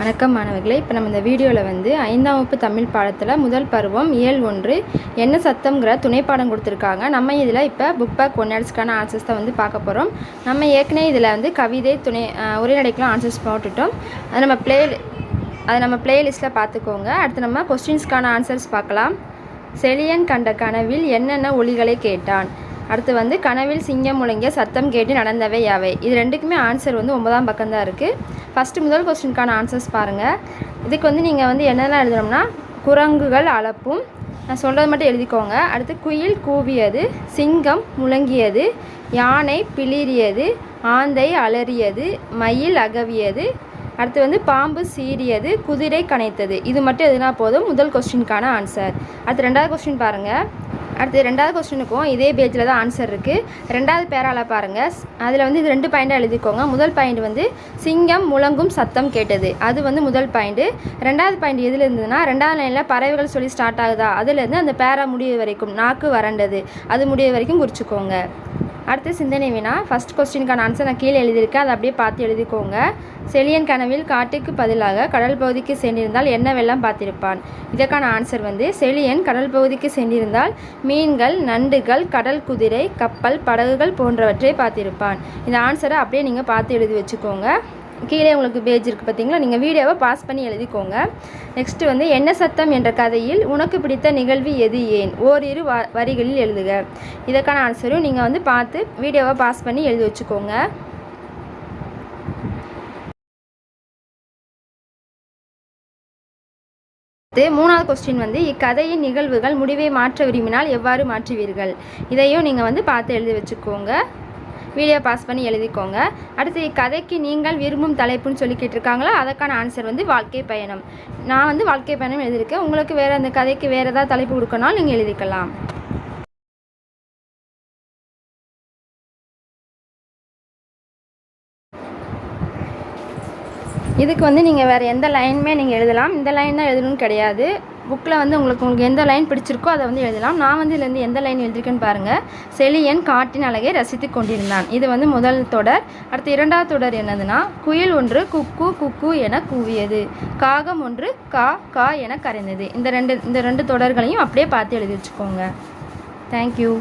வணக்கம் மாணவர்களே. இப்போ நம்ம இந்த வீடியோவில் வந்து ஐந்தாம் வகுப்பு தமிழ் பாடத்தில் முதல் பருவம் இயல் ஒன்று என்ன சத்தம்ங்கிற துணைப்பாடம் கொடுத்துருக்காங்க. நம்ம இதில் இப்போ புக் பேக் ஒன் ஆன்சர்ஸ் தான் வந்து பார்க்க போகிறோம் நம்ம ஏற்கனவே இதில் வந்து கவிதை துணை உரைநடைக்கெலாம் ஆன்சர்ஸ் போட்டுட்டோம். அது நம்ம ப்ளே அதை நம்ம ப்ளேலிஸ்ட்டில் பார்த்துக்கோங்க. அடுத்து நம்ம கொஸ்டின்ஸ்க்கான ஆன்சர்ஸ் பார்க்கலாம். செழியன் கண்ட கனவில் என்னென்ன ஒலிகளை கேட்டான்? அடுத்து வந்து கனவில் சிங்கம் முழங்கிய சத்தம் கேட்டு நடந்தவை யாவை? இது ரெண்டுக்குமே ஆன்சர் வந்து ஒன்பதாம் பக்கம் தான் இருக்குது ஃபஸ்ட்டு முதல் கொஸ்டினுக்கான ஆன்சர்ஸ் பாருங்கள் இதுக்கு வந்து நீங்கள் வந்து என்னெல்லாம் எழுதணும்னா குரங்குகள் அளப்பும் நான் சொல்கிறது மட்டும் எழுதிக்கோங்க. அடுத்து குயில் கூவியது சிங்கம் முழங்கியது யானை பிளிறியது ஆந்தை அலறியது மயில் அகவியது. அடுத்து வந்து பாம்பு சீறியது குதிரை கனைத்தது. இது மட்டும் எதுனா போதும் முதல் கொஸ்டினுக்கான ஆன்சர் அடுத்து ரெண்டாவது கொஸ்டின் பாருங்கள் அடுத்து ரெண்டாவது கொஸ்டினுக்கும் இதே பேஜில் தான் ஆன்சர் இருக்குது ரெண்டாவது பேராவில் பாருங்கள் அதில் வந்து இது ரெண்டு பாயிண்ட்டாக எழுதிக்கோங்க. முதல் பாயிண்ட் வந்து சிங்கம் முழங்கும் சத்தம் கேட்டது. அது வந்து முதல் பாயிண்ட்டு ரெண்டாவது பாயிண்ட் எதில் இருந்ததுன்னா ரெண்டாவது லைனில் பறவைகள் சொல்லி ஸ்டார்ட் ஆகுதா? அதுலேருந்து அந்த பேரா முடிய வரைக்கும் நாக்கு வறண்டது. அது முடிய வரைக்கும் குறிச்சிக்கோங்க. அடுத்து சிந்தனை வினா ஃபஸ்ட் கொஸ்டினுக்கான ஆன்சர் நான் கீழே எழுதியிருக்கேன். அதை அப்படியே பார்த்து எழுதிக்கோங்க. செழியன் கனவில் காட்டுக்கு பதிலாக கடல் பகுதிக்கு சென்றிருந்தால் என்னவெல்லாம் பார்த்திருப்பான்? இதற்கான ஆன்சர் வந்து செழியன் கடல் பகுதிக்கு சென்றிருந்தால் மீன்கள் நண்டுகள் கடல் குதிரை கப்பல் படகுகள் போன்றவற்றை பார்த்திருப்பான். இந்த ஆன்சரை அப்படியே நீங்கள் பார்த்து எழுதி வச்சுக்கோங்க. கீழே உங்களுக்கு பேஜ் இருக்குது பார்த்தீங்களா நீங்கள் வீடியோவை பாஸ் பண்ணி எழுதிக்கோங்க. நெக்ஸ்ட்டு வந்து என்ன சத்தம்? என்ற கதையில் உனக்கு பிடித்த நிகழ்வு எது ஏன்? ஓரிரு வ வரிகளில் எழுதுக. இதற்கான ஆன்சரும் நீங்கள் வந்து பார்த்து வீடியோவை பாஸ் பண்ணி எழுதி வச்சுக்கோங்க. அடுத்து மூணாவது கொஸ்டின் வந்து இக்கதையின் நிகழ்வுகள் முடிவை மாற்ற விரும்பினால் எவ்வாறு மாற்றுவீர்கள்? இதையும் நீங்கள் வந்து பார்த்து எழுதி வச்சுக்கோங்க. வீடியோ பாஸ் பண்ணி எழுதிக்கோங்க. அடுத்து இக்கதைக்கு நீங்கள் விரும்பும் தலைப்புன்னு சொல்லி கேட்டிருக்காங்களா? அதற்கான ஆன்சர் வந்து வாழ்க்கை பயணம். நான் வந்து வாழ்க்கை பயணம் எழுதியிருக்கேன். உங்களுக்கு வேறு அந்த கதைக்கு வேறு ஏதாவது தலைப்பு கொடுக்கணும்னாலும் நீங்கள் எழுதிக்கலாம். இதுக்கு வந்து நீங்கள் வேறு எந்த லைனுமே நீங்கள் எழுதலாம். இந்த லைன் தான் எழுதணும்னு கிடையாது. புக்கில் வந்து உங்களுக்கு உங்களுக்கு எந்த லைன் பிடிச்சிருக்கோ அதை வந்து எழுதலாம். நான் வந்து இதுலேருந்து எந்த லைன் எழுதியிருக்கேன்னு பாருங்கள் செழியன் காட்டின் அழகை ரசித்து கொண்டிருந்தான். இது வந்து முதல் தொடர். அடுத்து இரண்டாவது தொடர் என்னதுன்னா குயில் ஒன்று குக்கு குக்கு என கூவியது. காகம் ஒன்று கா கா என கரைந்தது. இந்த ரெண்டு இந்த ரெண்டு தொடர்களையும் அப்படியே பார்த்து எழுதி வச்சுக்கோங்க. தேங்க்யூ